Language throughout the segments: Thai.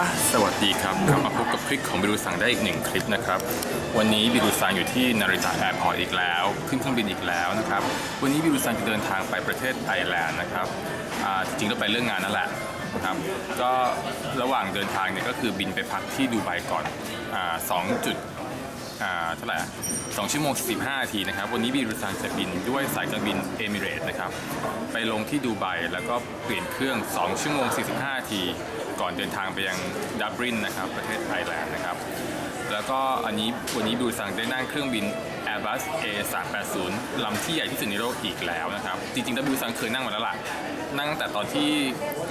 อะสวัสดีครับกลับมาพบกับคลิปของบิรูซังได้อีกหนึ่งคลิปนะครับ วันนี้บิดูซังอยู่ที่นาริตาแอร์พอร์ตอีกแล้ว ขึ้นเครื่องบินอีกแล้วนะครับ วันนี้บิดูซังจะเดินทางไปประเทศไอร์แลนด์นะครับอ่าจริงๆก็ไปเรื่องงานนั่นแหละนะครับ ก็ระหว่างเดินทางเนี่ยก็คือบินไปพักที่ดูไบก่อนอ่า อ่าเท่าไหร่สองชั่วโมง15นาทีนะครับ วันนี้บีรูซังจะบินด้วยสายการบินเอมิเรตนะครับ ไปลงที่ดูไบแล้วก็เปลี่ยนเครื่อง 2 ชั่วโมง 45นาที ก่อนเดินทางไปยังดับลินนะครับ ประเทศไอร์แลนด์นะครับ แล้วก็อันนี้วันนี้บีรูซังได้นั่งเครื่องบิน Airbus A380 ลำที่ใหญ่ที่สุดในโลกอีกแล้วนะครับ จริงๆแล้วบิรูซังเคยนั่งมาแล้วล่ะ นั่งแต่ตอนที่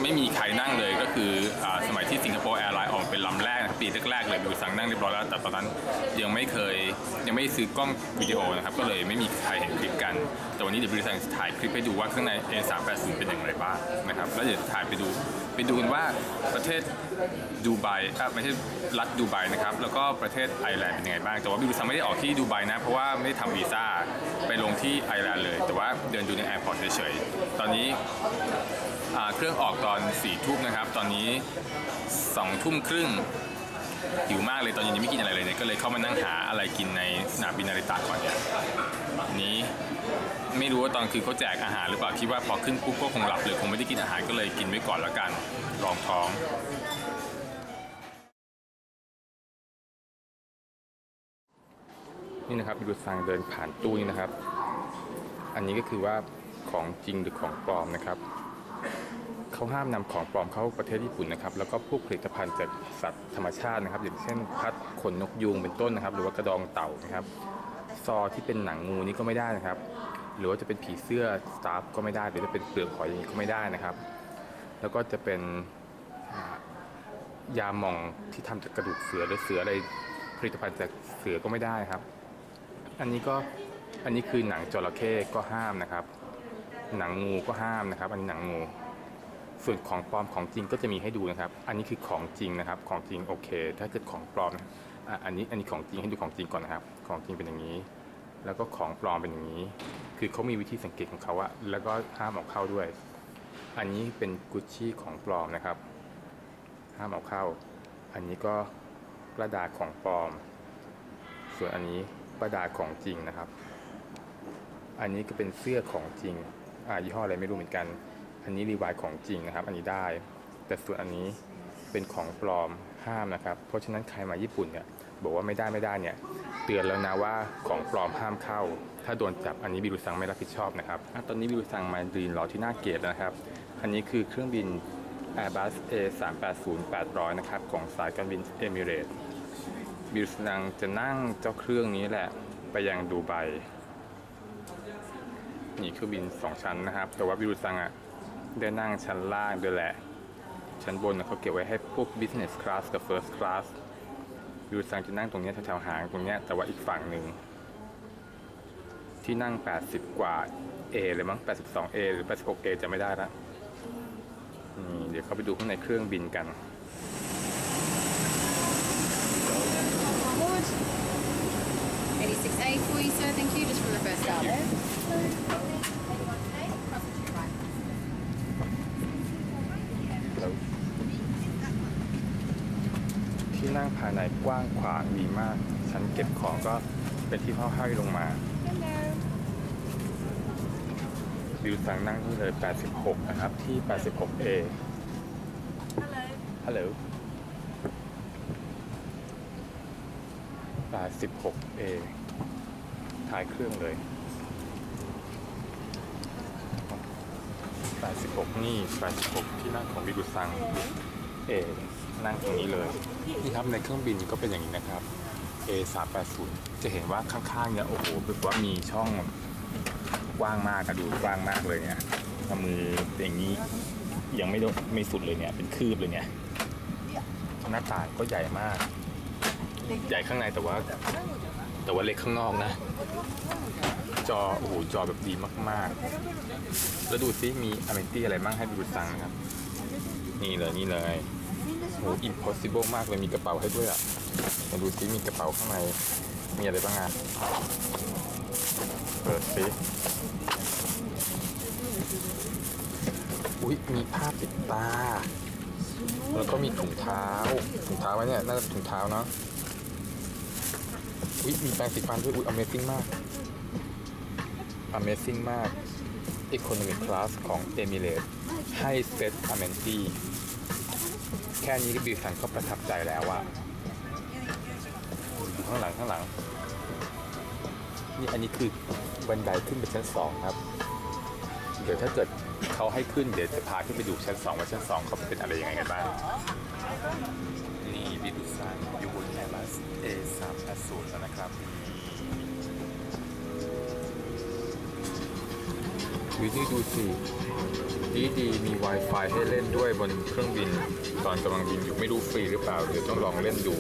ไม่มีใครนั่งเลยก็คืออสมัยที่สิงคโปร์แอร์ไลน์ออกเป็นลำแรกปีแรกๆเลยบิวสั่งนั่งเรียบร้อยแล้วแต่ตอนนั้นยังไม่เคยยังไม่ซื้อกล้องวิดีโอนะครับ ก็เลยไม่มีใครเห็นคลิปกัน แต่วันนี้เดี๋ยวบิวสั่งถ่ายคลิปให้ดูว่าข้างใน A380 เป็นอย่างไรบ้างนะครับ แล้วเดี๋ยวถ่ายไปดูไปดูกันว่าประเทศดูไบไม่ใช่รัฐดูไบนะครับ แล้วก็ประเทศไอร์แลนด์เป็นยังไงบ้าง แต่ว่าบิวซังไม่ได้ออกที่ดูไบนะ เพราะว่าไม่ได้ทำวีซ่าไปลงที่ไอร์แลนด์เลย แต่ว่าเดินดูในแอร์พอร์ตเฉยๆ ตอนนี้เครื่องออกตอน4ี่ทุ่มนะครับ ตอนนี้2องทุ่มครึ่งหิวมากเลยตอนเย็นยังไม่กินอะไรเลยเนี่ยก็เลยเข้ามานั่งหาอะไรกินในสนามบินนาริตะก่อนเนี่ยนนี้ไม่รู้ว่าตอนคือเขาแจกอาหารหรือเปล่าคิดว่าพอขึ้นปุ๊บก็คงหลับเลยคงไม่ได้กินอาหารก็เลยกินไว้ก่อนแล้วกันรองท้อง นี่นะครับบิรุซังเดินผ่านตู้นี่นะครับ อันนี้ก็คือว่าของจริงหรือของปลอมนะครับเขาห้ามนำของปลอมเข้าประเทศญี่ปุ่นนะครับ แล้วก็พวกผลิตภัณฑ์จากสัตว์ธรรมชาตินะครับ อย่างเช่นพัดขนนกยูงเป็นต้นนะครับ หรือว่ากระดองเต่านะครับ ซอที่เป็นหนังงูนี่ก็ไม่ได้นะครับ หรือว่าจะเป็นผีเสื้อสตาฟก็ไม่ได้ หรือจะเป็นเปลือกหอยอย่างนี้ก็ไม่ได้นะครับ แล้วก็จะเป็นยาหม่องที่ทำจากกระดูกเสือหรือเสืออะไรผลิตภัณฑ์จากเสือก็ไม่ได้ครับ อันนี้ก็อันนี้คือหนังจระเข้ก็ห้ามนะครับ หนังงูก็ห้ามนะครับ อันนี้หนังงู ส่วนของปลอมของจริงก็จะมีให้ดูนะครับ อันนี้คือของจริงนะครับ ของจริงโอเค ถ้าเกิดของปลอมอันนี้อันนี้ของจริงให้ดูของจริงก่อนนะครับ ของจริงเป็นอย่างนี้ แล้วก็ของปลอมเป็นอย่างนี้ คือเขามีวิธีสังเกตของเขาอะแล้วก็ห้ามเอาเข้าด้วย อันนี้เป็นกุชชี่ของปลอมนะครับ ห้ามเอาเข้า อันนี้ก็กระดาษของปลอม ส่วนอันนี้ กระดาษของจริงนะครับ อันนี้ก็เป็นเสื้อของจริงอ่ายี่ห้ออะไรไม่รู้เหมือนกัน อันนี้รีวายของจริงนะครับ อันนี้ได้ แต่ส่วนอันนี้เป็นของปลอมห้ามนะครับ เพราะฉะนั้นใครมาญี่ปุ่นเนี่ยบอกว่าไม่ได้ไม่ได้เนี่ย เตือนแล้วนะว่าของปลอมห้ามเข้า ถ้าโดนจับอันนี้บิรุซังไม่รับผิดชอบนะครับอตอนนี้บิรุซังมาดีนรอที่หน้าเกตนะครับ อันนี้คือเครื่องบิน Airbus A380-800 นะครับ ของสายการบินเอมิเรต บิรุซังจะนั่งเจ้าเครื่องนี้แหละ ไปยังดูไบนี่เครื่องบิน2ชั้นนะครับ แต่ว่าบิรุซังอะได้นั่งชั้นล่างด้วยแหละ ชั้นบนเขาเก็บไว้ให้พวก business class กับ first class บิรุซังจะนั่งตรงเนี้ยแถวๆหางตรงเนี้ยแต่ว่าอีกฝั่งหนึ่งที่นั่ง 80 กว่า A เลยมั้ง 82A หรือ 86A จะไม่ได้ละนี่เดี๋ยวเขาไปดูข้างในเครื่องบินกัน 86A for you, sir. Thank you. Just for reverse out. ที่นั่งภายในกว้างขวางดีมาก ชั้นเก็บของก็เป็นที่ห้อยๆลงมาบิวสังนั่งนี่เลย 86 นะครับ ที่ 86A ฮัลโหล 86A ท้ายเครื่องเลย 86 นี่ 86 ที่นั่งของบิวสัง A นั่งตรงนี้เลย นี่ครับในเครื่องบินก็เป็นอย่างนี้นะครับ A 3 8 0จะเห็นว่าข้างๆเนี่ยโอ้โหแบบว่ามีช่องกว้างมากอะดูกว้างมากเลยเนี่ยเอามืออย่างนี้ยังไม่ไม่สุดเลยเนี่ย เป็นคืบเลยเนี่ย หน้าต่างก็ใหญ่มาก ใหญ่ข้างในแต่ว่า แต่ว่าเล็กข้างนอกนะ จอโอ้โหจอแบบดีมากๆ แล้วดูซิมีอเมนตี้อะไรบ้างให้ดูสั่งนะครับ นี่เลยนี่เลยโห impossible มากเลยมีกระเป๋าให้ด้วยอะมาดูซิมีกระเป๋าข้างในมีอะไรบ้างอะเปิดซิอุ้ยมีผ้าปิดตา แล้วก็มีถุงเท้าถุงเท้าไว้เนี่ยน่าจะถุงเท้าเนาะ อุ๊ยมีแปรงสีฟันด้วยอุ๊ย Amazing มาก Amazing มาก Economic Class ของ Emirates ให้เซ็ต Amenity แค่นี้ก็บิวสันก็ประทับใจแล้วอะอยู่ข้างหลังข้างหลัง นี่อันนี้คือบันไดขึ้นไปชั้นสองครับ เดี๋ยวถ้าเกิดเขาให้ขึ้นเดี๋ยวจะพาขึ้นไปดูชั้นสองว่าชั้นสองเขาเป็นอะไรยังไงกันบ้าง นี่บิดูซันอยู่บนแอร์บัส A380 แล้วนะครับวินี่ดูสิดีดีมี Wi-Fi ให้เล่นด้วยบนเครื่องบิน ตอนกำลังบินอยู่ไม่รู้ฟรีหรือเปล่า เดี๋ยวต้องลองเล่นดู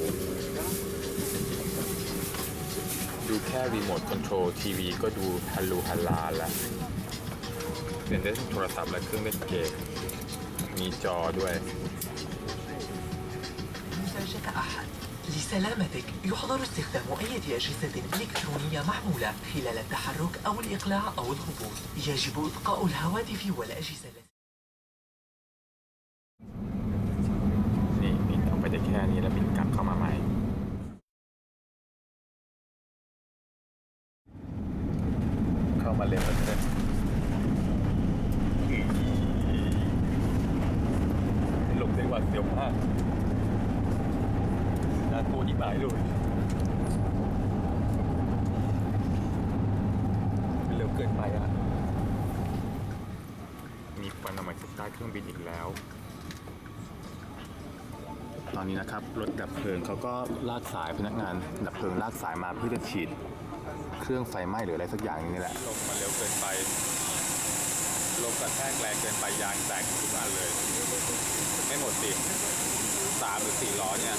ดูแค่รีโมทคอนโทรลทีวีก็ดูฮัลลูฮัลลาแล้วเป็นได้ทั้งโทรศัพท์และเครื่องเล่นเกมมีจอด้วย لسلامتك يحظر استخدام أي أجهزة إلكترونية محمولة خلال التحرك أو الإقلاع أو الهبوط. يجب إبقاء الهواتف والأجهزة التي ก็ลากสายพนักงานดับเพลิงลากสายมาเพื่อจะฉีดเครื่องไฟไหม้หรืออะไรสักอย่างนี่แหละลมมาเร็วเกินไปลมกระแทกแรงเกินไปยางแตกทุกอันเลย ไม่หมดสิสามหรือสี่ล้อเนี่ย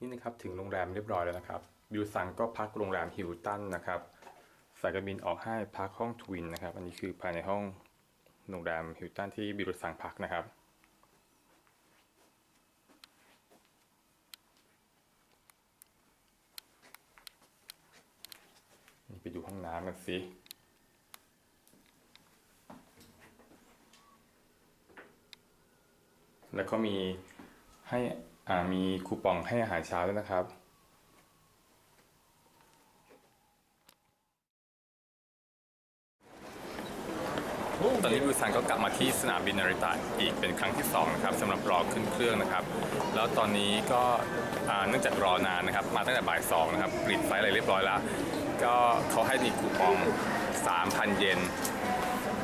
นี่นะครับถึงโรงแรมเรียบร้อยแล้วนะครับบิวซังก็พักโรงแรมฮิลตันนะครับ สายการบินออกให้พักห้องทวินนะครับ อันนี้คือภายในห้องโรงแรมฮิลตันที่บิวซังพักนะครับนี่ไปดูห้องน้ำกันสิแล้วก็มีให้อ่ามีคูปองให้อาหารเช้าด้วยนะครับ ตอนนี้บิวซันก็กลับมาที่สนามบินนาริตะอีกเป็นครั้งที่2นะครับสำหรับรอขึ้นเครื่องนะครับ แล้วตอนนี้ก็เนื่องจากรอนานนะครับ มาตั้งแต่บ่ายสองนะครับปิดไฟอะไรเรียบร้อยแล้ว ก็เขาให้มีคูปอง 3,000 เยน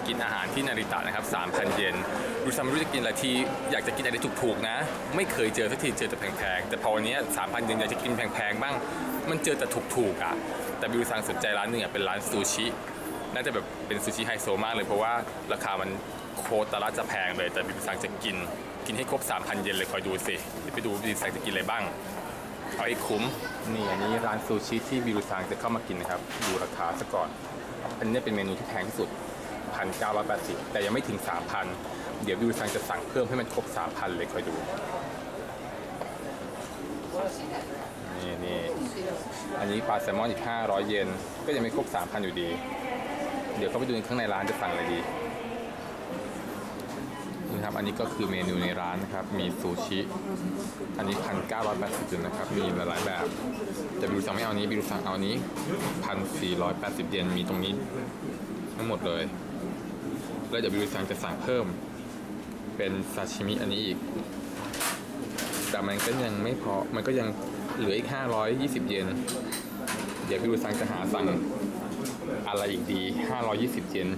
กินอาหารที่นาริตะนะครับ 3,000 เยนดูซัมไม่รู้จะกินอะไรที่อยากจะกินอะไรถูกๆนะ ไม่เคยเจอสักทีเจอแต่แพงๆ แต่พอวันนี้ 3,000 เยนอยากจะกินแพงๆ บ้าง มันเจอแต่ถูกๆอะ แต่บิวซังสนใจร้านหนึ่งอะเป็นร้านซูชิ น่าจะแบบเป็นซูชิไฮโซมากเลยเพราะว่าราคามันโคตรละจะแพงเลย แต่บิวซังจะกิน กินให้ครบ 3,000 เยนเลยคอยดูสิเดี๋ยวไปดูบิวซังจะกินอะไรบ้าง เอาให้คุ้ม นี่อันนี้ร้านซูชิที่บิวซังจะเข้ามากินนะครับ ดูราคาซะก่อน อันนี้เป็นเมนูที่แพงที่สุด 1,980 แต่ยังไม่ถึง 3,000 เดี๋ยวบิวซังจะสั่งเพิ่มให้มันครบ 3,000 เลยคอยดูนี่นี่อันนี้ปลาแซลมอนอีก 500 เยน ก็ยังไม่ครบ 3,000 อยู่ดี ดี๋ยวเขาไปดูข้างในร้านจะสั่งอะไรดีนี่ครับอันนี้ก็คือเมนูในร้านนะครับ มีซูชิ อันนี้1,980นนะครับ มีหลายๆแบบ แต่บิวสั่งไม่เอานี้บิวสั่งเอาอันนี้1,480เยนมีตรงนี้ทั้งหมดเลย แล้วเดี๋ยวบิวสั่งจะสั่งเพิ่ม เป็นซาชิมิอันนี้อีก แต่มันก็ยังไม่พอ มันก็ยังเหลืออีก520เยน เดี๋ยวพี่ดูซังจะหาสั่ง อะไรอีกดี 520 เยน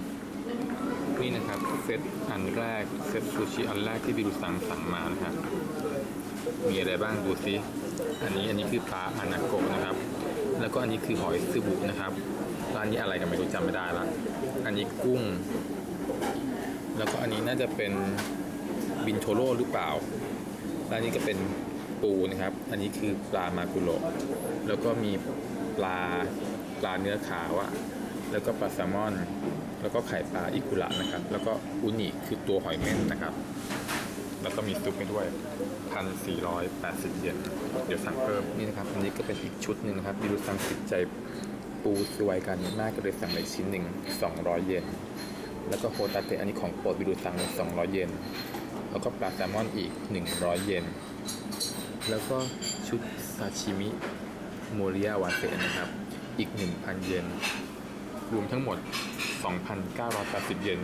นี่นะครับเซตอันแรกเซตซูชิอันแรกที่บิวซังสั่งมานะครับมีอะไรบ้างดูซิอันนี้อันนี้คือปลาอานาโกะนะครับ แล้วก็อันนี้คือหอยซึบุนะครับร้านนี้อะไรกันไม่รู้จำไม่ได้ละอันนี้กุ้ง แล้วก็อันนี้น่าจะเป็นบินโทโร่หรือเปล่าร้านนี้ก็เป็นปูนะครับ อันนี้คือปลามากุโระแล้วก็มีปลาปลาเนื้อขาวอะ แล้วก็ปลาแซลมอน แล้วก็ไข่ปลาอิกุระนะครับ แล้วก็อุนิคือตัวหอยเม่นนะครับ แล้วก็มีซุปให้ด้วยพันสี่ร้อยแปดสิบเยน เดี๋ยวสั่งเพิ่มนี่นะครับ อันนี้ก็เป็นอีกชุดหนึ่งนะครับบิรุซังติดใจปูสวยกันมากก็เลยสั่งเลยชิ้นหนึ่ง200 เยน แล้วก็โฮตาเตะอันนี้ของโปรดวิดูสั่งเลย200 เยน แล้วก็ปลาแซลมอนอีก 100 เยน แล้วก็ชุดซาชิมิโมริยาวาเตะนะครับ อีก 1,000 เยน รวมทั้งหมด 2,980 เยน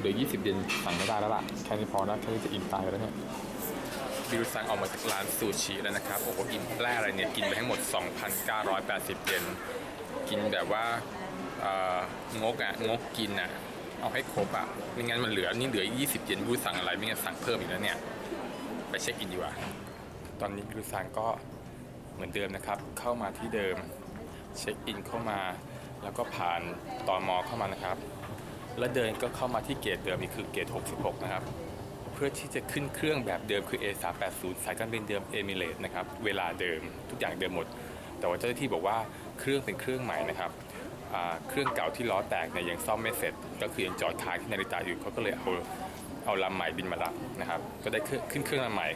โดย20 เยนสั่งไม่ได้แล้วล่ะ แค่นี้พอแล้วแค่นี้จะอิ่มตายแล้วเนี่ยบิวซังออกมาจากร้านซูชิแล้วนะครับ โอ้โหกินแรกอะไรเนี่ย กินไปทั้งหมด 2,980 เยน กินแบบว่างกอะ งกกินอะ เอาให้ครบอะ ไม่งั้นมันเหลือ นี่เหลือ 20 เยนบิวสั่งอะไร ไม่งั้นสั่งเพิ่มอีกแล้วเนี่ย ไปเช็คอินดีกว่า ตอนนี้บิวซังก็เหมือนเดิมนะครับ เข้ามาที่เดิม เช็คอินเข้ามา แล้วก็ผ่านตอมอเข้ามานะครับ แล้วเดินก็เข้ามาที่เกตเดิมอีกคือเกต 66 นะครับ เพื่อที่จะขึ้นเครื่องแบบเดิมคือ A380 สายการบินเดิมเอมิเรตนะครับ เวลาเดิมทุกอย่างเดิมหมด แต่ว่าเจ้าหน้าที่บอกว่าเครื่องเป็นเครื่องใหม่นะครับเครื่องเก่าที่ล้อแตกเนี่ยยังซ่อมไม่เสร็จ ก็คือยังจอดค้างที่นาริตาอยู่เขาก็เลยเอาเอาลำใหม่บินมารับนะครับ ก็ได้ขึ้นเครื่องลำใหม่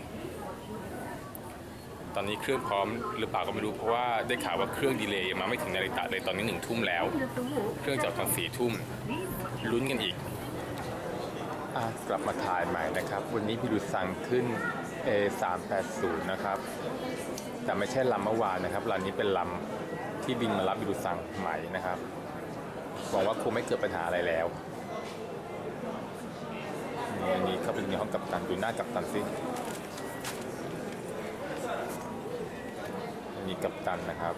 อนนี้เครื่องพร้อมหรือเปล่าก็ไม่รู้เพราะว่าได้ข่าวว่าเครื่องดีเลย์มาไม่ถึงนาริตะเลยตอนนี้หนึ่งทุ่มแล้ว เครื่องจอดตอนสี่ทุ่มลุ้นกันอีกอกลับมาถ่ายใหม่นะครับ วันนี้พี่ดูสั่งขึ้น A380 นะครับ แต่ไม่ใช่ลำเมื่อวานนะครับลำนี้เป็นลำที่บินมารับพี่ดูสั่งใหม่นะครับหวังว่าคงไม่เกิดปัญหาอะไรแล้วอันนี้เขาไปในห้องกัปตันดูหน้ากัปตันสิอันนี้ กัปตันนะครับ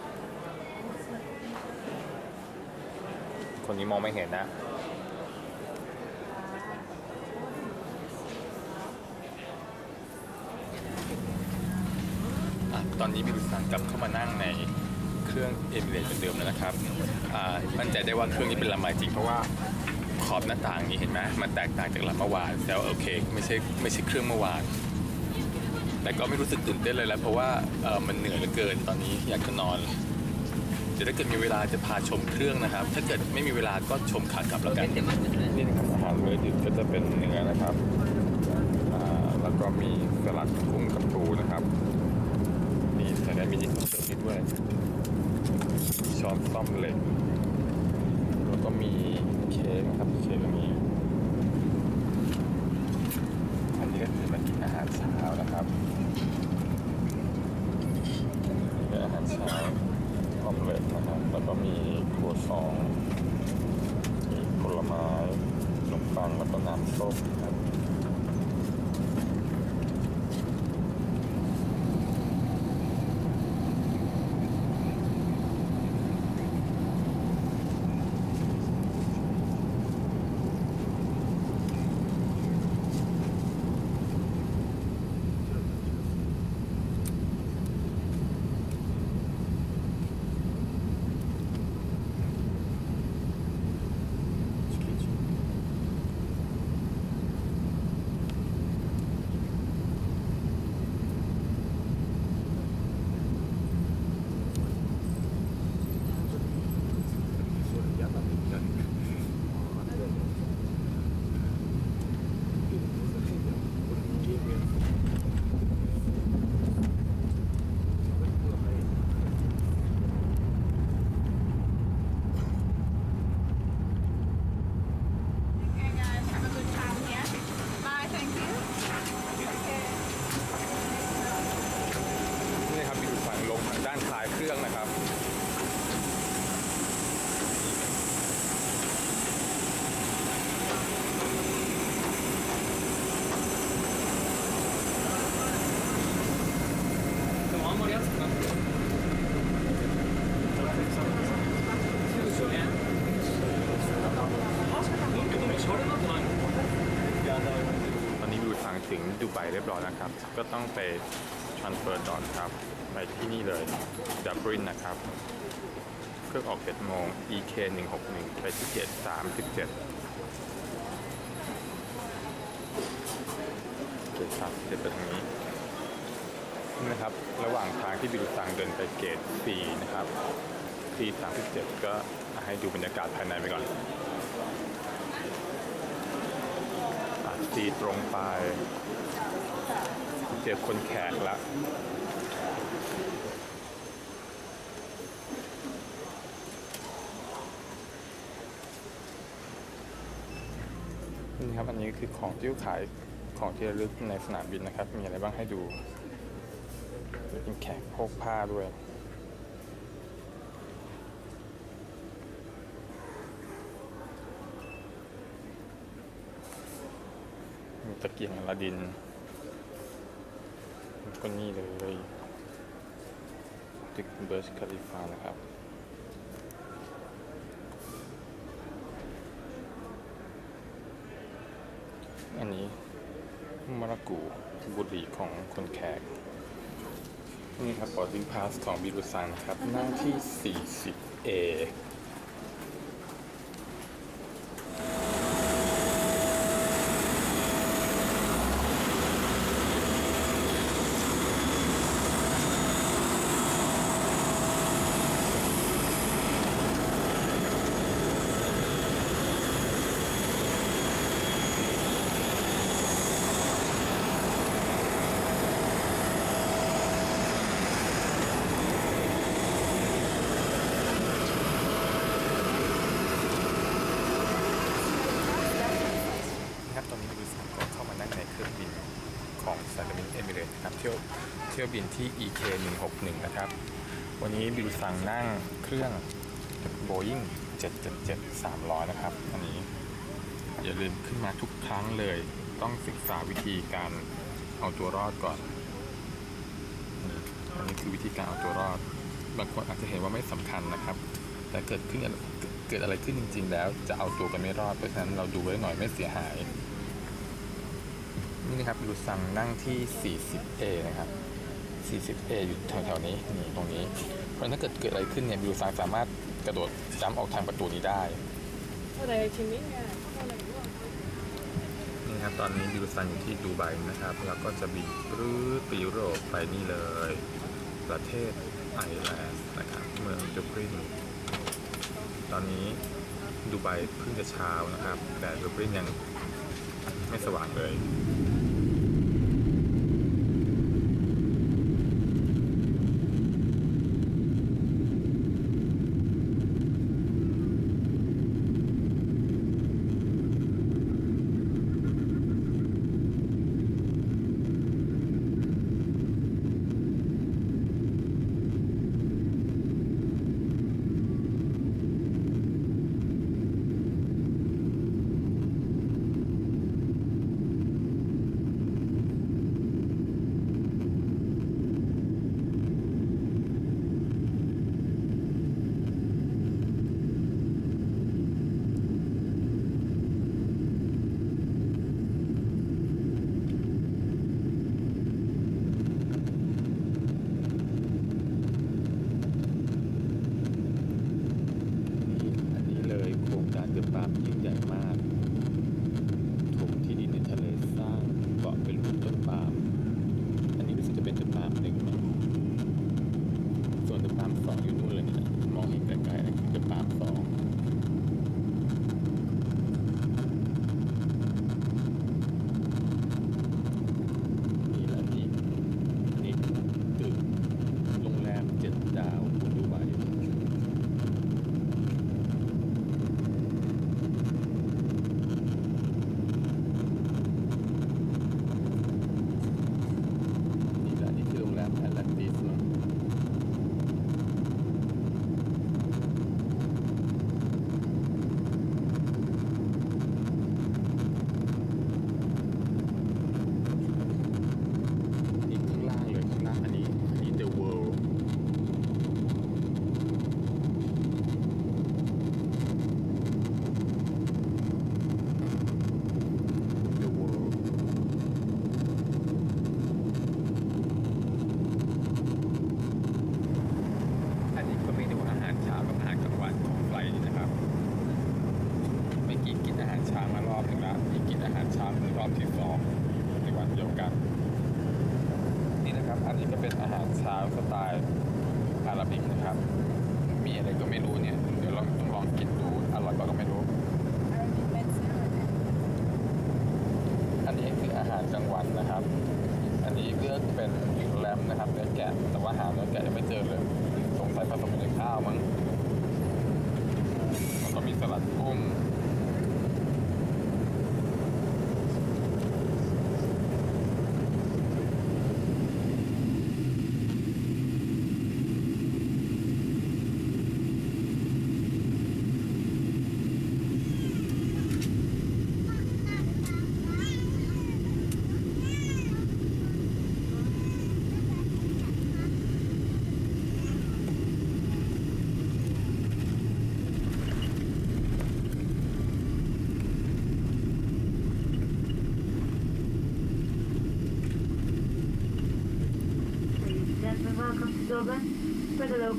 คนนี้มองไม่เห็นนะตอนนี้บิวสันกลับเข้ามานั่งในเครื่องเอมิเรตเหมือนเดิมแล้วนะครับอ่ามั่นใจได้ว่าเครื่องนี้เป็นลำใหม่จริงเพราะว่าขอบหน้าต่างนี้เห็นไหมมันแตกต่างจากลำเมื่อวานแต่ว่าโอเค ไม่ใช่ไม่ใช่เครื่องเมื่อวาน แต่ก็ไม่รู้สึกตื่นเต้นเลยแล้ว เพราะว่าเออมันเหนื่อยเหลือเกินตอนนี้อยากจะนอนเดี๋ยวถ้าเกิดมีเวลาจะพาชมเครื่องนะครับ ถ้าเกิดไม่มีเวลาก็ชมขากลับแล้วกันนี่นะครับอาหารมื้อดึกก็จะเป็นเนื้อนะครับอ่าแล้วก็มีสลัดกุ้งกับปูนะครับนี่ใส่ได้มินิคอนเสิร์ตให้ด้วยมีช้อนซ่อมเหล็กแล้วก็มีเค้กนะครับเค้กอั ก็ต้องไปทรานเฟอร์ก่อนครับ ไปที่นี่เลยดับบินนะครับ เครื่องออก7โมง EK 161ไปที่เกต37เกต37ไปทางนี้นะครับ ระหว่างทางที่บิวซังเดินไปเกต 4 นะครับ C37 ก็ให้ดูบรรยากาศภายในไปก่อนอะตีตรงไป เจอคนแขกละนี่ครับอันนี้คือของที่ขายของที่ระลึกในสนามบินนะครับ มีอะไรบ้างให้ดูเป็นแขกพกผ้าด้วยมีตะเกียงอลาดิน ก็นี่เลยตึกเบิร์ชคาลิฟานะครับอันนี้มรากูบุหรี่ของคนแขก นี่ครับ boarding pass ของบิรุซันครับ หน้าที่ 40A นะครับตอนนี้บิรุซันก็เข้ามานั่งในเครื่องบินของสายการบินเอมิ เที่ยวเที่ยวบินที่ EK 161นะครับ วันนี้บิรุซังนั่งเครื่อง Boeing 777 300 นะครับ อันนี้ อย่าลืมขึ้นมาทุกครั้งเลย ต้องศึกษาวิธีการเอาตัวรอดก่อน อันนี้คือวิธีการเอาตัวรอด บางคนอาจจะเห็นว่าไม่สำคัญนะครับ แต่เกิดขึ้นเกิดอะไรขึ้นจริง ๆ แล้วจะเอาตัวกันไม่รอด เพราะฉะนั้นเราดูไว้หน่อยไม่เสียหาย นี่นะครับอยู่สั่งนั่งที่ 40A นะครับ 40A อยู่แถวๆนี้นี่ตรงนี้ เพราะถ้าเกิดเกิดอะไรขึ้นเนี่ยบิวซังสามารถกระโดดจ้ำออกทางประตูนี้ได้อะไรทีนี่ยนี่ครับตอนนี้บิวซังอยู่ที่ดูไบนะครับ แล้วก็จะบินปรื้ไปยุโรปไปนี่เลย ประเทศไอร์แลนด์นะครับเมืองดูบลินตอนนี้ดูไบเพิ่งจะเช้านะครับ แต่ดูบลินยังไม่สว่างเลย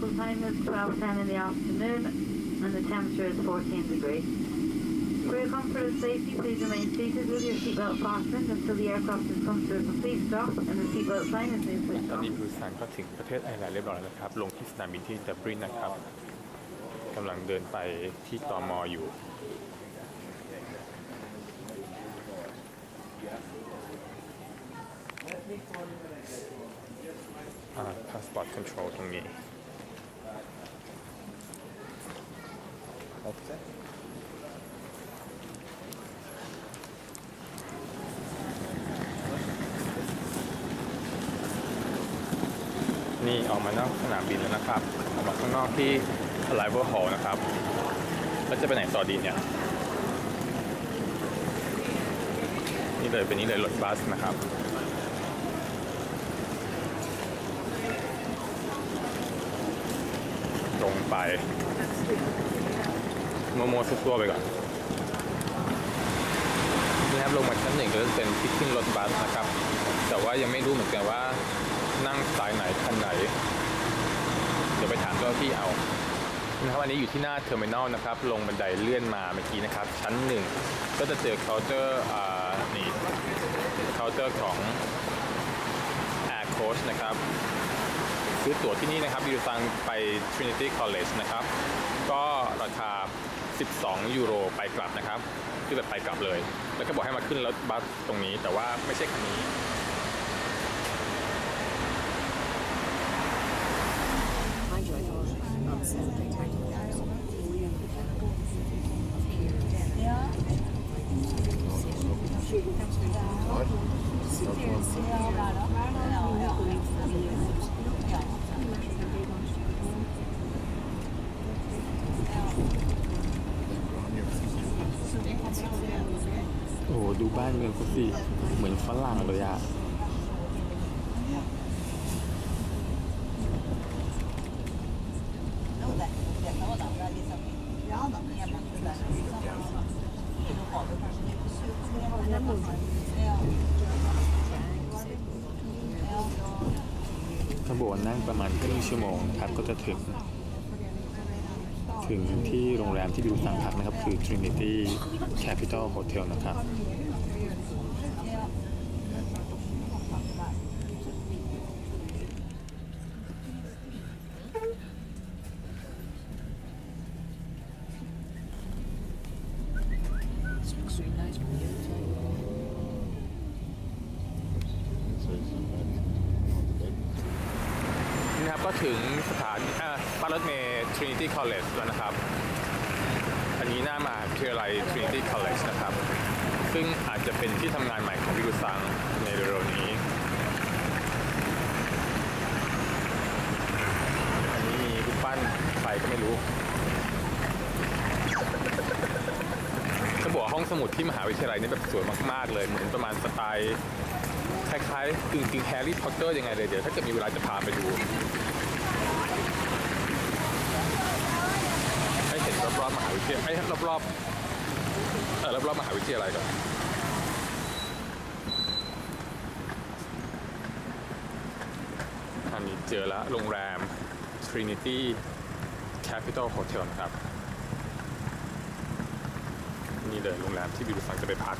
local time is 12.10 in the afternoon and the temperature is 14 degrees. For your comfort and safety, please remain seated with your seatbelt fastened until the aircraft has come to a complete stop and the seatbelt sign has been switched off. นี้บรูซานก็ถึงประเทศไอร์แลนด์เรียบร้อยแล้วครับ ลงที่สนามบินที่ดับลินนะครับกำลังเดินไปที่ตอมออยู่อ่า passport control ตรงนี้ นี่ออกมานอกสนามบินแล้วนะครับออกมาข้างนอกที่ arrival hall นะครับ แล้วจะไปไหนต่อดีเนี่ย นี่เลยเป็นนี้เลยรถบัสนะครับตรงไป โมโมสุดตัวไปก่อนนี่ครับลงมาชั้นหนึ่งก็จะเป็นที่ขึ้นรถบัสนะครับ แต่ว่ายังไม่รู้เหมือนกันว่านั่งสายไหนคันไหน เดี๋ยวไปถามเจ้าที่เอานะครับอันนี้อยู่ที่หน้าเทอร์มินอลนะครับ ลงบันไดเลื่อนมาเมื่อกี้นะครับ ชั้นหนึ่งก็จะเจอเคาน์เตอร์อ่านี่เคาน์เตอร์ของ Air Coach นะครับซื้อตั๋วที่นี่นะครับอยูซังไป Trinity College นะครับ ก็ราคา 12 ยูโรไปกลับนะครับ คือแบบไปกลับเลย แล้วก็บอกให้มาขึ้นรถบัสตรงนี้แต่ว่าไม่ใช่คันนี้ โอ้โห ดูบ้านเมืองเขาสิเหมือนฝรั่งเลยอะถ้าบว่านั่งประมาณครึ่งชั่วโมงครับก็จะถึง ถึงที่โรงแรมที่บิวสั่งพักนะครับ คือ Trinity Capital Hotel นะครับ นี่นะครับก็ถึงสถานอ่าป้ายรถเมล์ Trinity College แล้วนะครับ อันนี้หน้ามหาวิทยาลัย Trinity College นะครับ ซึ่งอาจจะเป็นที่ทำงานใหม่ของวิรุซังในเร็วๆนี้ อันนี้มีรูปปั้นใครก็ไม่รู้จะบอกว่าห้องสมุด ที่มหาวิทยาลัยนี่แบบสวยมากๆเลยเหมือนประมาณสไตล์คล้ายๆกึ่งๆแฮร์รี่พอตเตอร์ยังไงเลยเดี๋ยวถ้าเกิดมีเวลาจะพาไปดูให้เห็นรอบๆมหาวิทยาลัยให้รอบๆเออรอบๆมหาวิทยาลัยก่อนอันนี้เจอแล้วโรงแรม Trinity Capital Hotel นะครับ นี่เลยโรงแรมที่บิวซังจะไปพัก